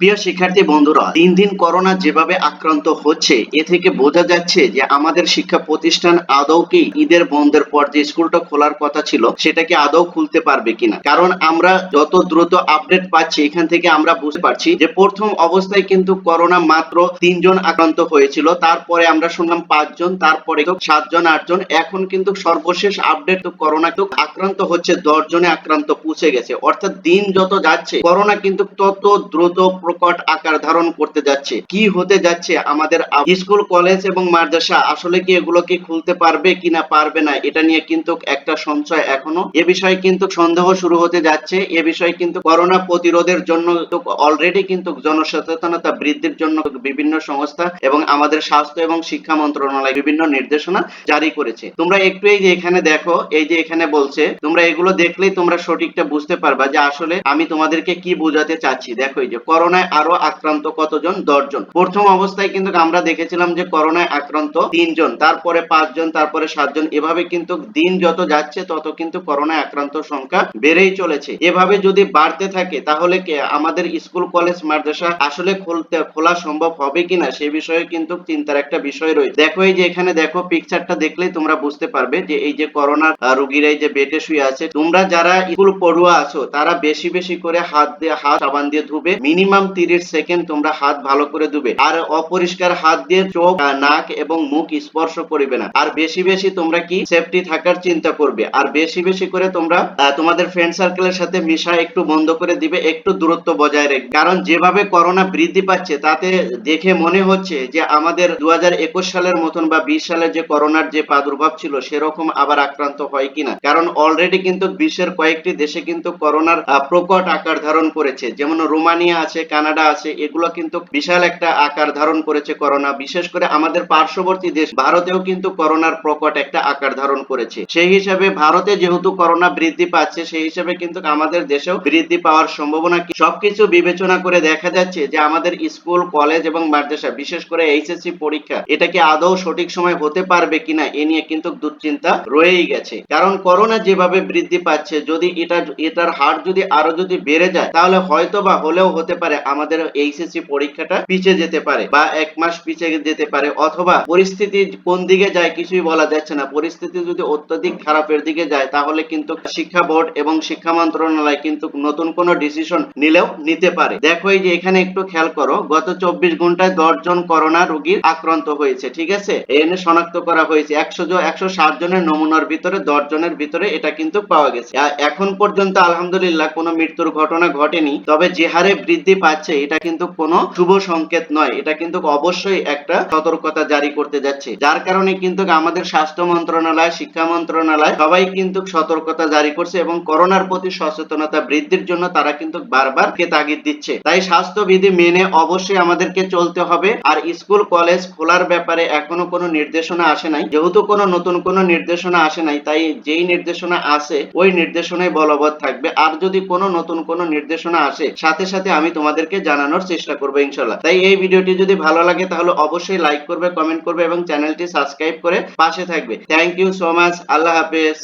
প্রিয় শিক্ষার্থী বন্ধুরা, দিন দিন করোনা যেভাবে আক্রান্ত হচ্ছে, এ থেকে বোঝা যাচ্ছে যে আমাদের শিক্ষা প্রতিষ্ঠান আদৌ কি ঈদের বন্ধের পর যে স্কুলটা খোলার কথা ছিল সেটা কি আদৌ খুলতে পারবে কিনা। কারণ আমরা যত দ্রুত আপডেট পাচ্ছি, এখান থেকে আমরা বুঝতে পারছি যে প্রথম অবস্থায় কিন্তু করোনা মাত্র তিনজন আক্রান্ত হয়েছিল, তারপরে আমরা শুনলাম পাঁচজন, তারপরে সাতজন, আটজন, এখন কিন্তু সর্বশেষ আপডেট করোনা আক্রান্ত হচ্ছে দশ জনে আক্রান্ত পৌঁছে গেছে। অর্থাৎ দিন যত যাচ্ছে, করোনা কিন্তু তত দ্রুত প্রকট আকার ধারণ করতে যাচ্ছে। কি হতে যাচ্ছে? আমাদের স্কুল, কলেজ এবং মাদ্রাসা আসলে কি এগুলোকে খুলতে পারবে কিনা পারবে না, এটা নিয়ে কিন্তু একটা সংশয় এখনও। এ বিষয়ে কিন্তু সন্দেহ শুরু হতে যাচ্ছে। এ বিষয়ে কিন্তু করোনা প্রতিরোধের জন্য অলরেডি কিন্তু জনসচেতনতা বৃদ্ধির জন্য বিভিন্ন সংস্থা এবং আমাদের স্বাস্থ্য এবং শিক্ষা মন্ত্রণালয় বিভিন্ন নির্দেশনা জারি করেছে। তোমরা একটু এই যে এখানে দেখো, এই যে এখানে বলছে, তোমরা এগুলো দেখলেই তোমরা সঠিকটা বুঝতে পারবা যে আসলে আমি তোমাদেরকে কি বোঝাতে চাচ্ছি। দেখো এই যে করোনায় আরও আক্রান্ত কতজন? দশজন। প্রথম অবস্থায় কিন্তু আমরা দেখেছিলাম যে করোনায় আক্রান্ত তিনজন তারপরে পাঁচজন তারপরে সাতজন। এভাবে কিন্তু দিন যত যাচ্ছে তত কিন্তু করোনায় আক্রান্ত সংখ্যা বেড়েই চলেছে। এভাবে যদি বাড়তে থাকে তাহলে কি? আমাদের স্কুল কলেজ মাদ্রাসা আসলে খুলতে খোলা সম্ভব হবে কিনা সে বিষয়ে কিন্তু চিন্তার একটা বিষয় রয়েছে। দেখো এই যে এখানে দেখো পিকচারটা দেখলেই তোমরা বুঝতে পারবে যে এই যে করোনার আহ, রোগীরা এই যে বেটে শুয়ে আছে তোমরা যারা স্কুল পড়ুয়া আছো তারা বেশি বেশি করে হাত দিয়ে হাত সাবান দিয়ে ধুবে। মিনিমাম তিরিশ সেকেন্ড তোমরা হাত ভালো করে ধুবে। আর অপরিষ্কার হাত দিয়ে চোখ, নাক এবং মুখ স্পর্শ করিবে না। আর বেশি বেশি তোমরা কি সেফটি থাকার চিন্তা করবে। আর বেশি বেশি করে তোমরা তোমাদের ফ্রেন্ড সার্কেলের সাথে মিশা একটু বন্ধ করে দিবে, একটু দূরত্ব বজায় রেখে। কারণ যেভাবে করোনা বৃদ্ধি পাচ্ছে, তাতে দেখে মনে হচ্ছে যে আমাদের দু হাজার একুশ সালের মতন বা বিশ সালের যে করোনার যে প্রাদুর্ভাব ছিল, সেরকম আবার আক্রান্ত হয় কিনা। কারণ অলরেডি কিন্তু বিশ্বের কয়েকটি দেশে কিন্তু করোনার প্রকট আকার ধারণ করেছে। যেমন রোমানিয়া আছে কানাডা আছে, এগুলো কিন্তু বিশাল একটা আকার ধারণ করেছে করোনা। বিশেষ করে আমাদের পার্শ্ববর্তী দেশ, ভারতেও কিন্তু করোনার প্রকট একটা আকার ধারণ করেছে। সেই হিসাবে ভারতে যেহেতু করোনা বৃদ্ধি পাচ্ছে, সেই হিসাবে কিন্তু আমাদের দেশেও বৃদ্ধি পাওয়ার সম্ভাবনা কি- সবকিছু বিবেচনা করে দেখা যাচ্ছে যে আমাদের স্কুল, কলেজ এবং মাদ্রাসা, বিশেষ করে এইচএসসি পরীক্ষা, এটা কি আদৌ সঠিক সময় হতে পারবে কিনা, এ নিয়ে কিন্তু দুশ্চিন্তা রয়েই গেছে। কারণ করোনা যেভাবে বৃদ্ধি পাচ্ছে, যদি এটা, এটার হার যদি আরও যদি বেড়ে যায়, তাহলে হয়তো বা হলেও হতে পারে আমাদের এইচএসসি পরীক্ষাটা পিছিয়ে যেতে পারে বা এক মাস পিছিয়ে যেতে পারে অথবা পরিস্থিতি কোন দিকে যায় কিছুই বলা যাচ্ছে না। পরিস্থিতি যদি অত্যধিক খারাপের দিকে যায়, তাহলে কিন্তু শিক্ষা বোর্ড এবং শিক্ষা মন্ত্রণালয় কিন্তু নতুন কোনো ডিসিশন নিলেও নিতে পারে। দেখো এই যে এখানে একটু খেয়াল করো, গত চব্বিশ ঘন্টায় দশ জন করোনা রোগীর আক্রান্ত হয়েছে, ঠিক আছে? এনে শনাক্ত করা হয়েছে, একশো একশো ষাট জনের নমুনার ভিতরে দশ জনের ভিতরে এটা কিন্তু পাওয়া গেছে। এখন পর্যন্ত আলহামদুলিল্লাহ কোনো মৃত্যুর ঘটনা ঘটেনি, তবে যে হারে বৃদ্ধি পাচ্ছে এটা কিন্তু কোনো শুভ সংকেত নয়। এটা কিন্তু অবশ্যই একটা সতর্কতা জারি করতে যাচ্ছে। যার কারণে কিন্তু আমাদের স্বাস্থ্য মন্ত্রণালয়, শিক্ষা মন্ত্রণালয় সবাই কিন্তু সতর্কতা জারি করছে এবং করোনার প্রতি সচেতনতা বৃদ্ধির জন্য তারা কিন্তু বারবার কে তাগিদ দিচ্ছে। তাই স্বাস্থ্যবিধি মেনে অবশ্যই আমাদেরকে চলতে হবে। আর স্কুল, কলেজ খোলার ব্যাপারে এখনও কোনো নির্দেশনা আসে নাই। যেহেতু কোনো নতুন কোনো নির্দেশনা আসে নাই, তাই যেই নির্দেশনা আছে ওই নির্দেশনাই বলবৎ থাকবে। আর যদি কোনো নতুন কোনো নির্দেশনা আসে, সাথে সাথে আমি তোমাদেরকে জানানোর চেষ্টা করব ইনশাল্লাহ তাই এই ভিডিওটি যদি ভালো লাগে, তাহলে অবশ্যই লাইক করবে কমেন্ট করবে এবং চ্যানেলটি সাবস্ক্রাইব করে পাশে থাকবে। থ্যাংক ইউ সো মাচ আল্লাহ হাফেজ।